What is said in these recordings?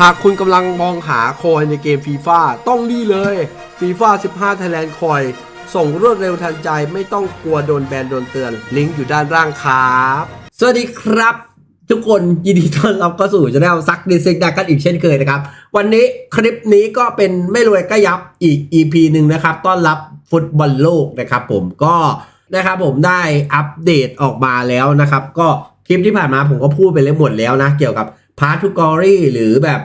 หากคุณกำลังมองหาคอยในเกมฟีฟ่าต้องนี่เลยฟีฟ่า15 Thailand คอยส่งรวดเร็วทันใจไม่ต้องกลัวโดนแบนโดนเตือน ลิงก์อยู่ด้านล่างครับ สวัสดีครับ ทุกคนยินดีต้อนรับเข้าสู่ช anel ซักดีเซ็กดากันอีกเช่นเคยนะครับ วันนี้คลิปนี้ก็เป็นไม่รวยก็ยับอีก EP หนึ่งนะครับ ต้อนรับฟุตบอลโลกนะครับผมก็นะครับผมได้อัปเดตออกมาแล้วนะครับ ก็คลิปที่ผ่านมาผมก็พูดไปเลยหมดแล้วนะ เกี่ยวกับ พาร์ทูกอรี่หรือแบบ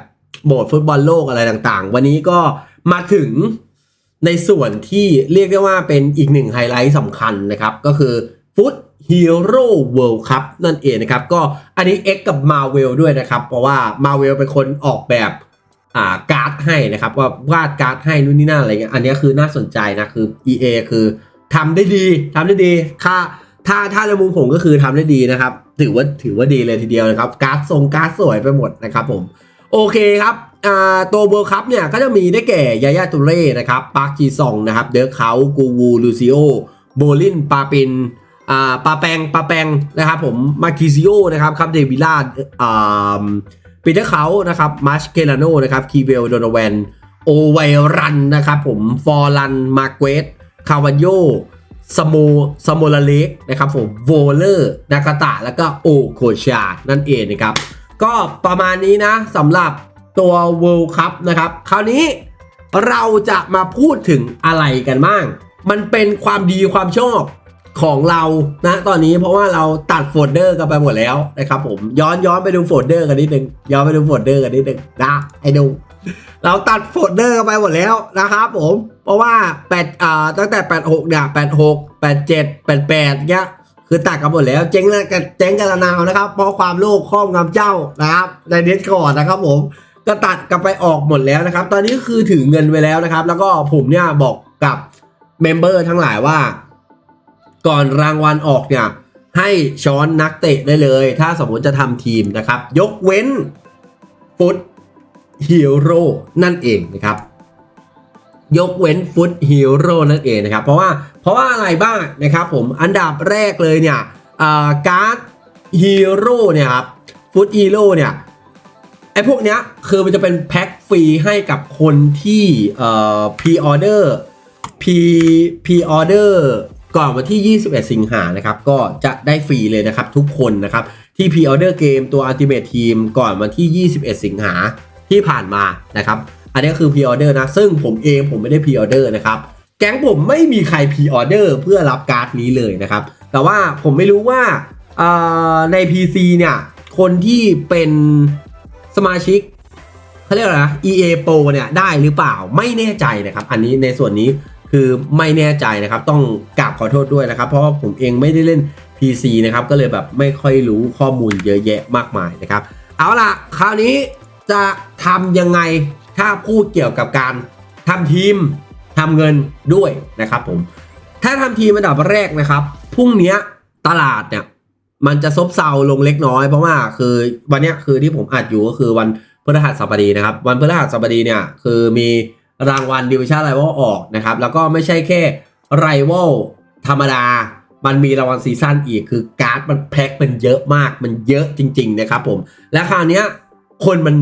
โหมดฟุตบอลโลกอะไรต่างๆ วันนี้ก็มาถึงในส่วนที่เรียกได้ว่าเป็นอีกหนึ่งไฮไลท์สำคัญนะครับ ก็คือฟุตฮีโร่เวิลด์คัพนั่นเองนะครับ ก็อันนี้ X กับ Marvel ด้วยนะครับ เพราะว่า Marvel เป็นคนออกแบบอ่าการ์ดให้นะครับว่าวาดการ์ดให้นู่นนี่นั่นอะไรเงี้ยอันนี้คือน่าสนใจนะคือ EA คือทำได้ดีทำได้ดีค่า ถ้าถ้าในมุมผมก็คือทำได้ดีนะครับ ถือว่าถือว่าดีเลยทีเดียวนะครับ การ์ดทรงการ์ดสวยไปหมดนะครับผม โอเคครับตัวเวิร์คัพเนี่ยก็จะมีได้แก่ยายาตุเร่นะครับปาร์คจีซองนะครับเดอร์เขากูวูลูซิโอโบลินปาปินอ่าปาแปงปาแปงนะครับผมมาคิซิโอนะครับครับเดวิล่าปีเตอร์เขานะครับมาชเกลาโนนะครับคีเวลโดนแวนโอไวรันนะครับผมฟอร์ลันมาเกวสคาวานโย สโมสโมลเล็กนะครับผมโวเลอร์นากาตะแล้วก็โอโคชานั่นเองนะครับ ก็ประมาณนี้นะสำหรับตัว World Cup นะครับ คราวนี้เราจะมาพูดถึงอะไรกันบ้าง มันเป็นความดีความชอบของเรานะตอนนี้เพราะว่าเราตัดโฟลเดอร์กันไปหมดแล้วนะครับผมย้อนย้อนไปดูโฟลเดอร์กันนิดนึงย้อนไปดูโฟลเดอร์กันนิดนึงนะให้ดู เราตัดโฟลเดอร์กันไปหมดแล้วนะครับผม เพราะว่า8อ่าตั้งแต่ 86เนี่ย86 87 88เงี้ยคือตัดกันหมดแล้วเจ๊งแล้วกันเจ๊งกันละนาวนะครับ เพราะความโลภครอบงำเจ้านะครับในเน็ตก่อนนะครับผมก็ตัดกันไปออกหมดแล้วนะครับ ตอนนี้คือถือเงินไปแล้วนะครับ แล้วก็ผมเนี่ยบอกกับเมมเบอร์ทั้งหลายว่า ก่อนรางวัลออกเนี่ยให้ช้อนนักเตะได้เลย ถ้าสมมติจะทำทีมนะครับ ยกเว้นฟุต ฮีโร่นั่นเองนะครับยกเว้นฟุตฮีโร่นั่นเองนะครับ เพราะว่าเพราะว่าอะไรบ้างนะครับผมอันดับแรกเลยเนี่ยการ์ดฮีโร่เนี่ยครับฟุตฮีโร่เนี่ยไอ้พวกเนี้ยคือมันจะเป็นแพ็คฟรีให้กับคนที่เอ่อพรีออเดอร์พรีพรีออเดอร์ก่อนวันที่ 21 สิงหานะครับ ก็จะได้ฟรีเลยนะครับทุกคนนะครับ ที่พรีออเดอร์เกมตัว Ultimate Team ก่อนวันที่ 21 สิงหา ที่ผ่านมานะครับ อันนี้คือพรีออเดอร์นะ ซึ่งผมเองผมไม่ได้พรีออเดอร์นะครับ แก๊งผมไม่มีใครพรีออเดอร์เพื่อรับการ์ดนี้เลยนะครับ แต่ว่าผมไม่รู้ว่าใน PC เนี่ย คนที่เป็นสมาชิกเขาเรียกอะไรนะ EA Pro เนี่ยได้หรือเปล่าไม่แน่ใจนะครับ อันนี้ในส่วนนี้คือไม่แน่ใจนะครับ ต้องกราบขอโทษด้วยนะครับ เพราะว่าผมเองไม่ได้เล่น PC นะครับ ก็เลยแบบไม่ค่อยรู้ข้อมูลเยอะแยะมากมายนะครับ เอาล่ะ คราวนี้ จะทำยังไงถ้าพูดเกี่ยวกับการทำทีมทำเงินด้วยนะครับผมถ้าทำทีมอันดับแรกนะครับพรุ่งนี้ตลาดเนี่ยมันจะซบเซาลงเล็กน้อย เพราะว่าคือวันนี้คือที่ผมอัดอยู่ก็คือวันพฤหัสบดีนะครับ วันพฤหัสบดีเนี่ยคือมีรางวัลดิวิชั่นไรวอลออกนะครับ แล้วก็ไม่ใช่แค่ไรวอลธรรมดา มันมีรางวัลซีซั่นอีกคือการ์ดมันแพ็คมันเยอะมากมันเยอะจริง ๆ นะครับผมและคราวนี้ คนมัน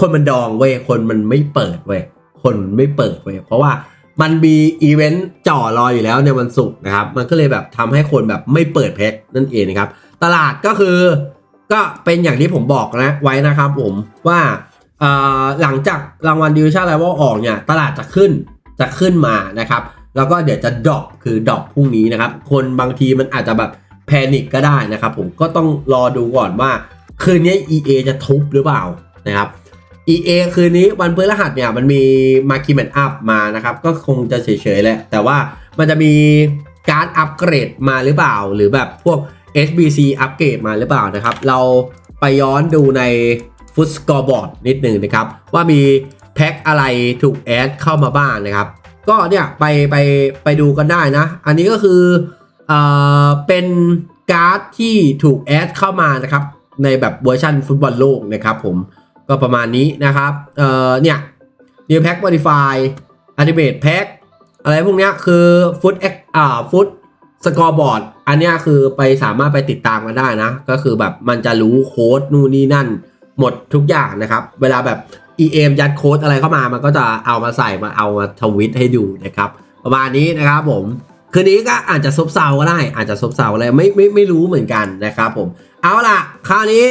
คนมันดองเว้ยคนมันไม่เปิดเว้ยคนมันไม่เปิดเว้ยเพราะว่ามันมีอีเวนต์จ่อรออยู่แล้วในวันศุกร์นะครับ มันก็เลยแบบทำให้คนแบบไม่เปิดแพ็คนั่นเองนะครับ ตลาดก็คือก็เป็นอย่างที่ผมบอกนะไว้นะครับผมว่าหลังจากรางวัลดิวิชั่นไลวอออกเนี่ย ตลาดจะขึ้นจะขึ้นมานะครับ แล้วก็เดี๋ยวจะดรอปคือดรอปพรุ่งนี้นะครับ คนบางทีมันอาจจะแบบแพนิคก็ได้นะครับ ผมก็ต้องรอดูก่อนว่า คืนนี้ EA จะทุบหรือเปล่านะครับ EA คืนนี้วันพฤหัสเนี่ยมันมีมาคิมเมนอัพมานะครับ ก็คงจะเฉยๆแหละ แต่ว่ามันจะมีการ์ดอัปเกรดมาหรือเปล่า หรือแบบพวก SBC อัปเกรดมาหรือเปล่านะครับ เราไปย้อนดูในฟุตสกอร์บอร์ดนิดหนึ่งนะครับ ว่ามีแพ็คอะไรถูกแอดเข้ามาบ้างนะครับ ก็เนี่ยไปไปไปดูกันได้นะ อันนี้ก็คือเอ่อเป็นการ์ดที่ถูกแอดเข้ามานะครับ ในแบบเวอร์ชันฟุตบอลโลกนะครับผมก็ประมาณนี้นะครับ เอ่อ เนี่ย New Pack Modify Ultimate Pack อะไรพวกเนี้ยคือ Foot X อ่า Foot Scoreboard อันเนี้ยคือไปสามารถไปติดตามกันได้นะ ก็คือแบบมันจะรู้โค้ดนู่นนี่นั่น หมดทุกอย่างนะครับ เวลาแบบ EM ยัดโค้ดอะไรเข้ามา มันก็จะเอามาใส่มาเอามาทวิตให้ดูนะครับ ประมาณนี้นะครับผม คืนนี้ก็อาจจะซบเซาก็ได้ อาจจะซบเซาอะไรไม่ไม่ไม่รู้เหมือนกันนะครับผม เอาล่ะ คราวนี้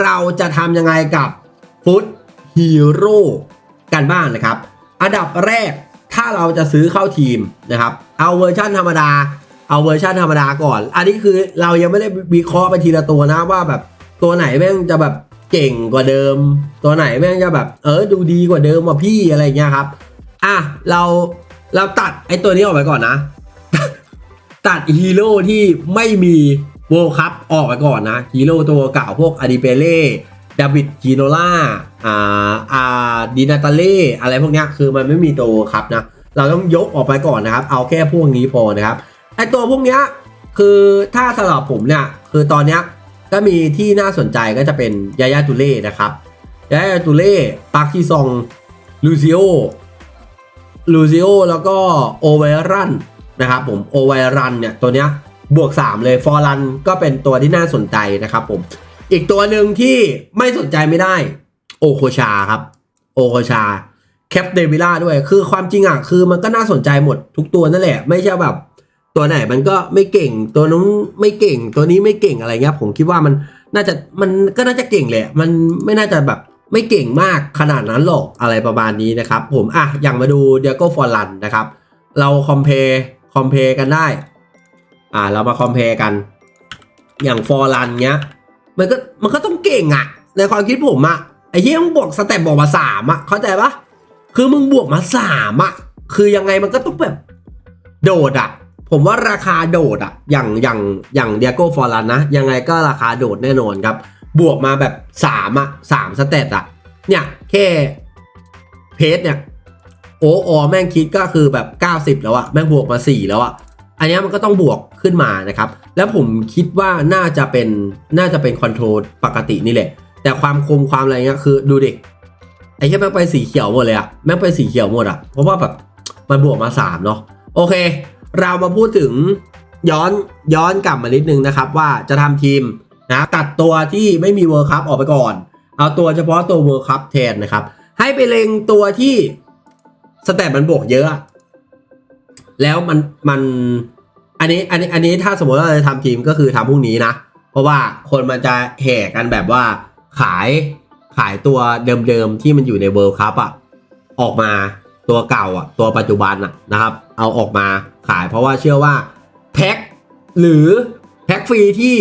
เราจะทำยังไงกับฟุตฮีโร่กันบ้างนะครับ อันดับแรกถ้าเราจะซื้อเข้าทีมนะครับ เอาเวอร์ชันธรรมดา เอาเวอร์ชันธรรมดาก่อน อันนี้คือเรายังไม่ได้วิเคราะห์ไปทีละตัวนะว่าแบบตัวไหนแม่งจะแบบเก่งกว่าเดิม ตัวไหนแม่งจะแบบ เออดูดีกว่าเดิมว่ะพี่อะไรเงี้ยครับ อะเราเราตัดไอ้ตัวนี้ออกไปก่อนนะ ตัดฮีโร่ที่ไม่มี โวลคัพออกไปก่อนนะฮีโร่ตัวเก่าพวกอาดิเปเล่ดาวิดกีโนล่าอ่าอ่าดินาตาเล่อะไรพวกนี้คือมันไม่มีตัวครับนะ เราต้องยกออกไปก่อนนะครับ เอาแค่พวกนี้พอนะครับไอตัวพวกนี้คือถ้าสำหรับผมเนี่ยคือตอนนี้ก็มีที่น่าสนใจก็จะเป็นยายาตูเล่นะครับยายาตูเล่ปาร์คิซองลูซิโอลูซิโอแล้วก็โอเวรันนะครับผมโอเวรันเนี่ยตัวเนี้ย บวก 3 เลยฟอร์รันก็เป็นตัวที่น่าสนใจนะครับผม อีกตัวหนึ่งที่ไม่สนใจไม่ได้ โอโคชาครับ โอโคชาแคปเดวิล่าด้วยคือความจริงอะคือมันก็น่าสนใจหมดทุกตัวนั่นแหละ ไม่ใช่แบบตัวไหนมันก็ไม่เก่งตัวนู้นไม่เก่งตัวนี้ไม่เก่งอะไรเงี้ยผมคิดว่ามันน่าจะมันก็น่าจะเก่งแหละมันไม่น่าจะแบบไม่เก่งมากขนาดนั้นหรอกอะไรประมาณนี้นะครับ ผมอะอย่างมาดูเดียโก้ฟอร์ลันนะครับ เราคอมเพย์คอมเพย์กันได้ อ่าเรามาคอมเพย์กัน อย่างฟอร์ลันเงี้ย มันก็มันก็ต้องเก่งอะในความคิดผมอะไอ้เหี้ยมึงบวกสเต็ปบอกมาสามอะเข้าใจปะคือมึงบวกมาสามอะคือยังไงมันก็ต้องแบบโดดอะผมว่าราคาโดดอะอย่างอย่างอย่างเดียโก้ฟอร์ลันนะ ยังไงก็ราคาโดดแน่นอนครับ บวกมาแบบสามอะสามสเตตอะเนี่ย แค่เพจเนี่ยโอ้ออแม่งคิดก็คือแบบ 90 แล้วอะแม่งบวกมา 4 แล้วอะอันเนี้ยมันก็ต้องบวก ขึ้นมานะครับ แล้วผมคิดว่าน่าจะเป็นน่าจะเป็นคอนโทรลปกตินี่แหละ แต่ความคมความอะไรเงี้ยคือดูเด็กไอ้แค่แม่งไปสีเขียวหมดเลยอะแม่งไปสีเขียวหมดอะเพราะว่าแบบมันบวกมา3เนาะโอเค เรามาพูดถึงย้อนย้อนกลับมานิดนึงนะครับ ว่าจะทำทีมนะตัดตัวที่ไม่มีเวิร์คัพออกไปก่อน เอาตัวเฉพาะตัวเวิร์คัพแทนนะครับ ให้ไปเล็งตัวที่สแตทมันบวกเยอะ แล้วมันมัน อันนี้อันนี้อันนี้ถ้าสมมติว่าเราจะทำทีมก็คือทำพรุ่งนี้นะ เพราะว่าคนมันจะแห่กันแบบว่าขายขายตัวเดิมๆที่มันอยู่ในเวิลด์คัพอะออกมาตัวเก่าอะตัวปัจจุบันอะนะครับ เอาออกมาขายเพราะว่าเชื่อว่าแพ็คหรือแพ็คฟรีที่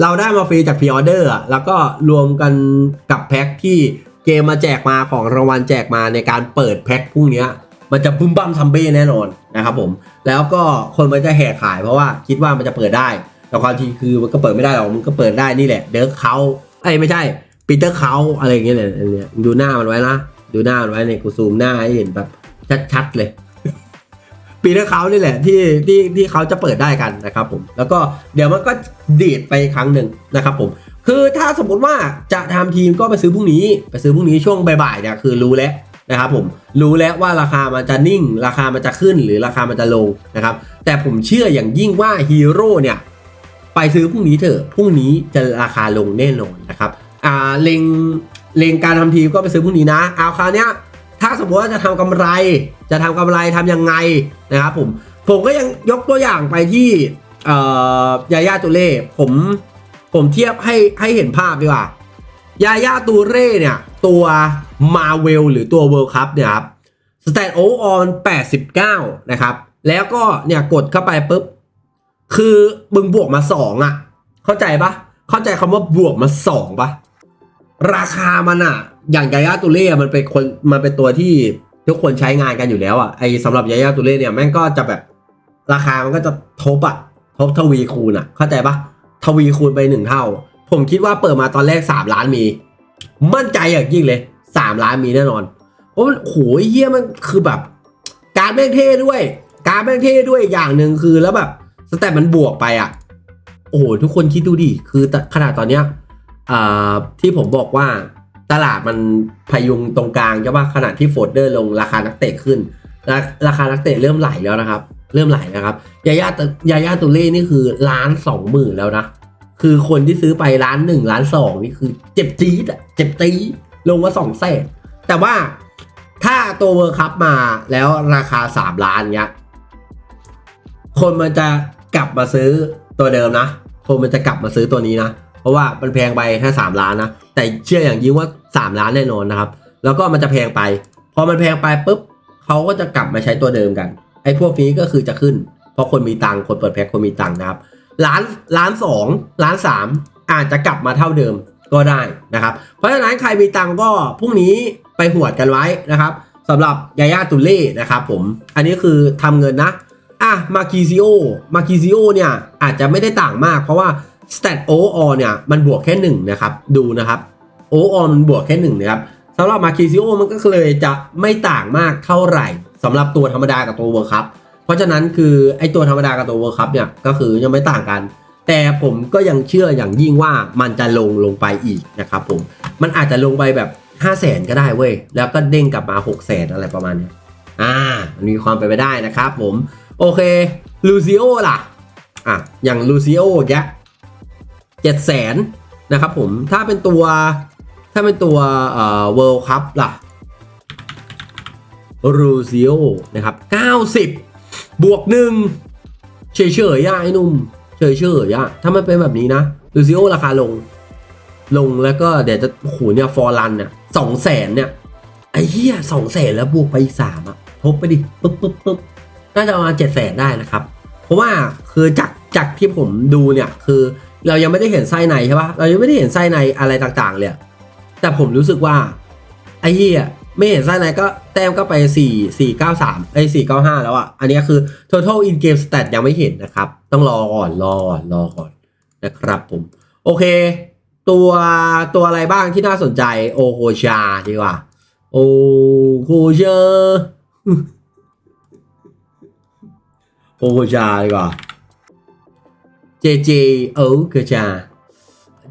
เราได้มาฟรีจากพรีออเดอร์อะแล้วก็รวมกันกับแพ็คที่เกมมาแจกมาของรางวัลแจกมาในการเปิดแพ็คพวกเนี้ มันจะบึ้มบั้มซัมเบ้แน่นอนนะครับผมแล้วก็คนมันจะแห่ขายเพราะว่าคิดว่ามันจะเปิดได้แต่ความจริงคือมันก็เปิดไม่ได้หรอกมันก็เปิดได้นี่แหละ เดิร์กเขาไอ้ไม่ใช่ปีเตอร์เขาอะไรอย่างเงี้ยเนี่ยดูหน้ามันไว้นะดูหน้ามันไว้ในกูซูมหน้าให้เห็นแบบชัดๆเลยปีเตอร์เขานี่แหละที่ที่ที่เขาจะเปิดได้กันนะครับผมแล้วก็เดี๋ยวมันก็ดีดไปครั้งหนึ่งนะครับผมคือถ้าสมมติว่าจะทำทีมก็ไปซื้อพรุ่งนี้ ไปซื้อพรุ่งนี้ช่วงบ่ายๆเนี่ยคือรู้แล้ว นะครับผมรู้แล้วว่าราคามันจะนิ่ง ราคามันจะขึ้นหรือราคามันจะลงนะครับแต่ผมเชื่ออย่างยิ่งว่าฮีโร่เนี่ยไปซื้อพรุ่งนี้เถอะพรุ่งนี้จะราคาลงแน่นอนนะครับอ่าเลงเลงการทำทีมก็ไปซื้อพรุ่งนี้นะเอาคราวเนี้ยถ้าสมมติว่าจะทำกำไร จะทำกำไรทำยังไงนะครับผมผมก็ยังยกตัวอย่างไปที่อ่อยาย่าตูเล่ผมผมเทียบให้ให้เห็นภาพดีกว่า ยาย่าตูเร่เนี่ย ตัวมาเวลหรือตัวเวิลด์คัพเนี่ยครับสแตทโอออน89 นะครับ แล้วก็เนี่ยกดเข้าไปปุ๊บ คือมึงบวกมา 2อะ เข้าใจปะเข้าใจคำว่าบวกมา 2ปะราคามันอะ อย่างยาย่าตูเล่มันเป็นคนมันเป็นตัวที่ทุกคนใช้งานกันอยู่แล้วอะไอสำหรับยาย่าตูเล่เนี่ยแม่งก็จะแบบราคามันก็จะทบอะทบทวีคูณอะ เข้าใจปะทวีคูณไปหนึ่งเท่า ผมคิดว่าเปิดมาตอนแรก 3 ล้านมี มั่นใจอย่างยิ่งเลย 3 ล้านมีแน่นอนเพราะมันโหยเฮียมันคือแบบ การแม่งเท่ด้วย การแม่งเท่ด้วยอย่างหนึ่งคือแล้วแบบสแตทมันบวกไปอะ โอ้โหทุกคนคิดดูดิคือขนาดตอนเนี้ยที่ผมบอกว่าตลาดมันพยุงตรงกลางใช่ปะขนาดที่โฟลเดอร์ลงราคานักเตะขึ้นราราคานักเตะเริ่มไหลแล้วนะครับ เริ่มไหลนะครับยาย่าตยาย่าตุเล่นี่คือล้านสองหมื่นแล้วนะ คือคนที่ซื้อไปล้านหนึ่งล้านสองนี่คือเจ็บจี๊ดอะเจ็บตีลงมาสองแสนแต่ว่าถ้าตัวเวอร์คัพมาแล้วราคา3ล้านเนี้ย คนมันจะกลับมาซื้อตัวเดิมนะ คนมันจะกลับมาซื้อตัวนี้นะ เพราะว่ามันแพงไปแค่3ล้านนะ แต่เชื่ออย่างยิ่งว่า3ล้านแน่นอนนะครับ แล้วก็มันจะแพงไป พอมันแพงไปปุ๊บเขาก็จะกลับมาใช้ตัวเดิมกัน ไอ้พวกนี้ก็คือจะขึ้น เพราะคนมีตังคนเปิดแพ็คคนมีตังนะครับ ล้านล้านสองล้านสามอาจจะกลับมาเท่าเดิมก็ได้นะครับ เพราะฉะนั้นใครมีตังก็พรุ่งนี้ไปหวดกันไว้นะครับสำหรับยาย่าตุเล่นะครับผมอันนี้คือทำเงินนะอะมาคิซิโอมาคิซิโอเนี่ยอาจจะไม่ได้ต่างมาก เพราะว่า stat o o เนี่ยมันบวกแค่หนึ่งนะครับดูนะครับ o o มันบวกแค่หนึ่งนะครับสำหรับมาคิซิโอมันก็เลยจะไม่ต่างมากเท่าไหร่สำหรับตัวธรรมดากับตัวเวิร์คัพ เพราะฉะนั้นคือไอตัวธรรมดากับตัวเวิร์คัพเนี่ยก็คือยังไม่ต่างกัน แต่ผมก็ยังเชื่ออย่างยิ่งว่ามันจะลงลงไปอีกนะครับผมมันอาจจะลงไปแบบ 5 0 0แสนก็ได้เว้ย แล้วก็เด้งกลับมา6 0แสนอะไรประมาณนี้อ่ามันมีความเป็นไปได้นะครับผมโอเคลูซิโอล่ะอะอย่างลูซิโอแกเจ็ดแสนนะครับผมถ้าเป็นตัวถ้าเป็นตัวเอ่อ World Cup ล่ะลูซิโอนะครับ90 บวกหนึ่งเฉยๆย่ะไอ้นุ่มเฉยๆย่ะถ้ามันเป็นแบบนี้นะลูซิโอราคาลง ลงแล้วก็เดี๋ยวจะโอ้โหเนี่ยฟอร์รันเนี่ยสองแสนเนี่ยไอ้เหี้ยสองแสนแล้วบวกไปอีกสามอะทบไปดิปึ๊บปึ๊บปึ๊บน่าจะประมาณเจ็ดแสนได้นะครับ เพราะว่าคือจากจากที่ผมดูเนี่ยคือเรายังไม่ได้เห็นไส้ในใช่ปะเรายังไม่ได้เห็นไส้ในอะไรต่างๆเลยแต่ผมรู้สึกว่าไอ้เหี้ย ไม่เห็นไส้ในก็แต้มก็ไปสี่สี่เก้าสามไอ้สี่เก้าห้าแล้วอะ อันนี้คือ total in game stat ยังไม่เห็นนะครับ ต้องรอก่อนรอก่อนรอก่อนนะครับผม โอเค ตัวตัวอะไรบ้างที่น่าสนใจ โอโคชาดีกว่า โอโคชาโอโคชาดีกว่า JJ โอโคชา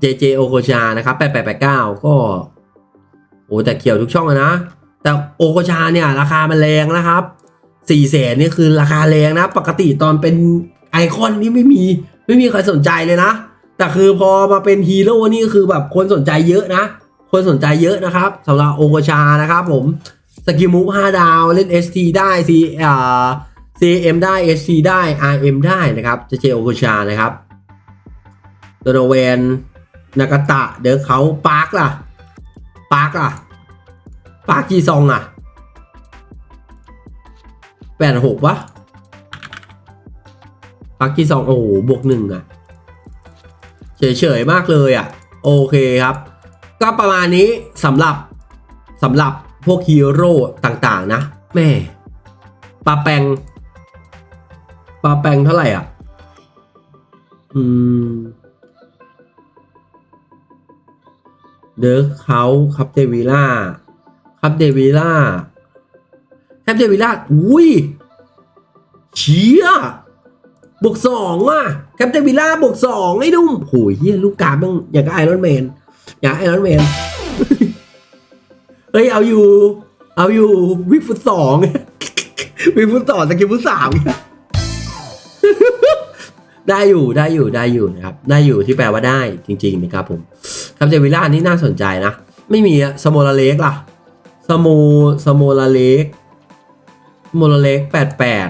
JJ โอโคชานะครับ8889ก็ อ้แต่เกี่ยวทุกช่องอะนะ แต่โอโคชาเนี่ยราคามันแรงนะครับ4แสนนี่คือราคาแรงนะ ปกติตอนเป็นไอคอนนี่ไม่มีไม่มีใครสนใจเลยนะ แต่คือพอมาเป็นฮีโร่นี่คือแบบคนสนใจเยอะนะ คนสนใจเยอะนะครับสำหรับโอโคชานะครับผมสกิลมูฟ5ดาวเล่น ST ได้ C อ่า CM ได้ SC ได้ RM ได้นะครับเจเจโอโคชานะครับโดโนเวนนากาตะเดอเขาปาร์คล่ะปาร์คล่ะ ปาร์คจีซองอะแปดหกวะปาร์คจีซองโอ้โหบวกหนึ่งอะ เฉยๆมากเลยอะ โอเคครับ ก็ประมาณนี้สำหรับสำหรับพวกฮีโร่ต่างๆนะ แม่ปลาแปงปลาแปงเท่าไหร่อะ อืมเดอเขาครับเดวิล่า ครับเดวิล่าครับเดวิล่าอุ้ยเชี่ยบวกสองว่ะแคปเตนวิล่าบวกสองไอ้นุ่มโหยเฮียลูกกาบ้างอย่างกับไอรอนแมนอย่างไอรอนแมนเฮ้ยเอาอยู่ เอาอยู่วิฟุตสองวิฟุตสองสกิลฟุตสามได้อยู่ได้อยู่ได้อยู่นะครับ ได้อยู่ที่แปลว่าได้จริง ๆ นะครับผมคาเจวิล่านี่น่าสนใจนะ ไม่มีสโมลาเล็กล่ะ สโมสโมลาเล็กสโมลาเล็กแปดแปด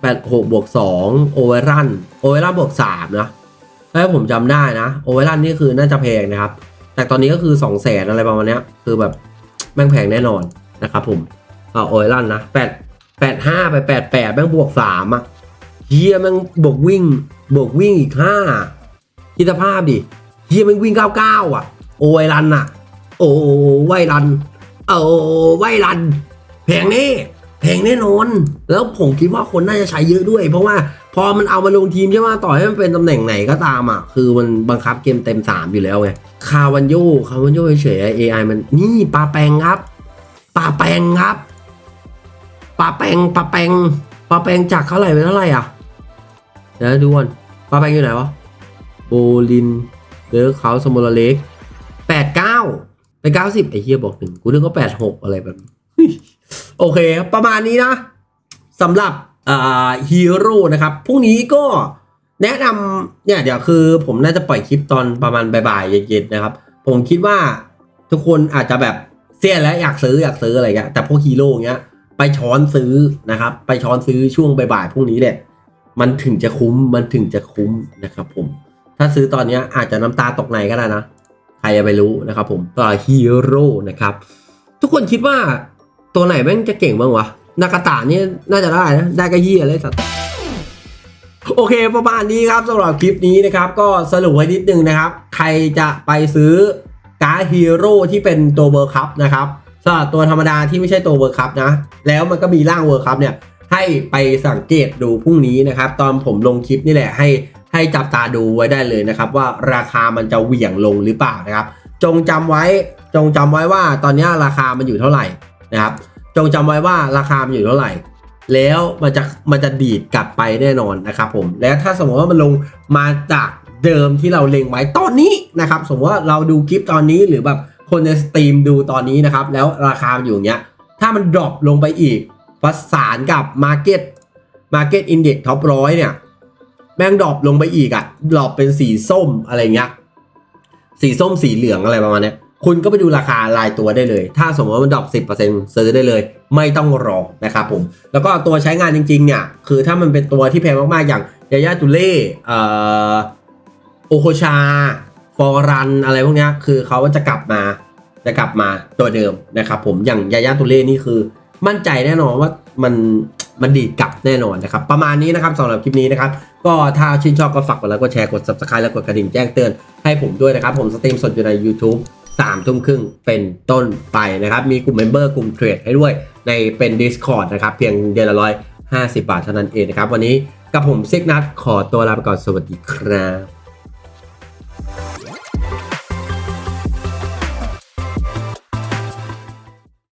แปดหกบวกสองโอเวอรันโอเวอรันบวกสามนะถ้าผมจำได้นะโอเวอรันนี่คือน่าจะแพงนะครับ แต่ตอนนี้ก็คือสองแสนอะไรประมาณนี้คือแบบแม่งแพงแน่นอนนะครับผมเอาโอเวอรันนะแปดแปดห้าไปแปดแปดแม่งบวกสามอะเฮียแมันบวกวิ่งบวกวิ่งอีกห้าคิดภาพดิเฮียแมันวิ่งเก้าเก้าอะ โอไวรันอะ โอ้ไวรัน โอ้ไวรัน แพงแน่แพงแน่นอน แล้วผมคิดว่าคนน่าจะใช้เยอะด้วย เพราะว่าพอมันเอามาลงทีมใช่ไหมต่อให้มันเป็นตำแหน่งไหนก็ตามอะ คือมันบังคับเกมเต็มสามอยู่แล้วไง คาวันโยคาวันโยเฉยๆ AI มันนี่ปลาแปงครับปลาแปงครับปลาแปงปลาแปงปลาแปงจากเท่าไหร่เป็นเท่าไหร่อะเดี๋ยวดูก่อนปลาแปงอยู่ไหนวะโบลินเดอเขาสโมลเล็ก ไปเก้าสิบไอ้เฮียบอกหนึ่งกูนึกว่าแปดหกอะไรแบบโอเคครับประมาณนี้นะสำหรับฮีโร่นะครับพรุ่งนี้ก็แนะนำเนี่ยเดี๋ยวคือผมน่าจะปล่อยคลิปตอนประมาณบ่ายๆเย็นๆนะครับ ผมคิดว่าทุกคนอาจจะแบบเสียแล้วอยากซื้ออยากซื้ออะไรเงี้ยแต่พวกฮีโร่เงี้ยไปช้อนซื้อนะครับ ไปช้อนซื้อช่วงบ่ายๆพรุ่งนี้เนี่ยมันถึงจะคุ้มมันถึงจะคุ้มนะครับผม ถ้าซื้อตอนเนี้ยอาจจะน้ำตาตกในก็ได้นะ ใครจะไปรู้นะครับผมก็ฮีโร่นะครับ ทุกคนคิดว่าตัวไหนแม่งจะเก่งบ้างวะ นากาตะนี่น่าจะได้นะ ได้ก็เฮียเลยสัตว์โอเคประมาณนี้ครับสำหรับคลิปนี้นะครับ ก็สรุปไว้นิดนึงนะครับ ใครจะไปซื้อการ์ดฮีโร่ที่เป็นตัวเบอร์คัพนะครับสำหรับตัวธรรมดาที่ไม่ใช่ตัวเบอร์คัพนะ แล้วมันก็มีร่างเบอร์คัพเนี่ยให้ไปสังเกตดูพรุ่งนี้นะครับ ตอนผมลงคลิปนี่แหละให้ ให้จับตาดูไว้ได้เลยนะครับ ว่าราคามันจะเหวี่ยงลงหรือเปล่านะครับ จงจำไว้จงจำไว้ว่าตอนนี้ราคามันอยู่เท่าไหร่นะครับ จงจำไว้ว่าราคามันอยู่เท่าไหร่ แล้วมันจะมันจะดีดกลับไปแน่นอนนะครับผมแล้วถ้าสมมติว่ามันลงมาจากเดิมที่เราเล็งไว้ตอนนี้นะครับ สมมติว่าเราดูคลิปตอนนี้หรือแบบคนในสตรีมดูตอนนี้นะครับ แล้วราคามันอยู่อย่างเงี้ยถ้ามันดรอปลงไปอีกประสานกับ Market Market Index Top ร้อยเนี่ย แม่งดรอปลงไปอีกอะดรอปเป็นสีส้มอะไรเงี้ยสีส้มสีเหลืองอะไรประมาณนี้คุณก็ไปดูราคารายตัวได้เลย ถ้าสมมติว่ามันดรอป10%ซื้อได้เลย ไม่ต้องรอนะครับผม แล้วก็ตัวใช้งานจริงๆ เนี่ย คือถ้ามันเป็นตัวที่แพงมากๆ อย่างยายาตุเล่เอ่อโอโคชา ฟอรัน อะไรพวกนี้คือเขาจะกลับมา จะกลับมาตัวเดิมนะครับผม อย่างยายาตุเล่นี่คือ มั่นใจแน่นอนว่ามัน มันดีดกลับแน่นอนนะครับ ประมาณนี้นะครับสำหรับคลิปนี้นะครับ ก็ถ้าชื่นชอบก็ฝากกดไลค์กดแชร์กด subscribe และกดกระดิ่งแจ้งเตือนให้ผมด้วยนะครับ ผมสตรีมสดอยู่ใน YouTube สามทุ่มครึ่งเป็นต้นไปนะครับ มีกลุ่มเมมเบอร์กลุ่มเทรดให้ด้วยในเป็น Discord นะครับเพียงเดือนละร้อยห้าสิบบาทเท่านั้นเองนะครับ วันนี้กับผมซิกนัทขอตัวลาไปก่อนสวัสดีครับ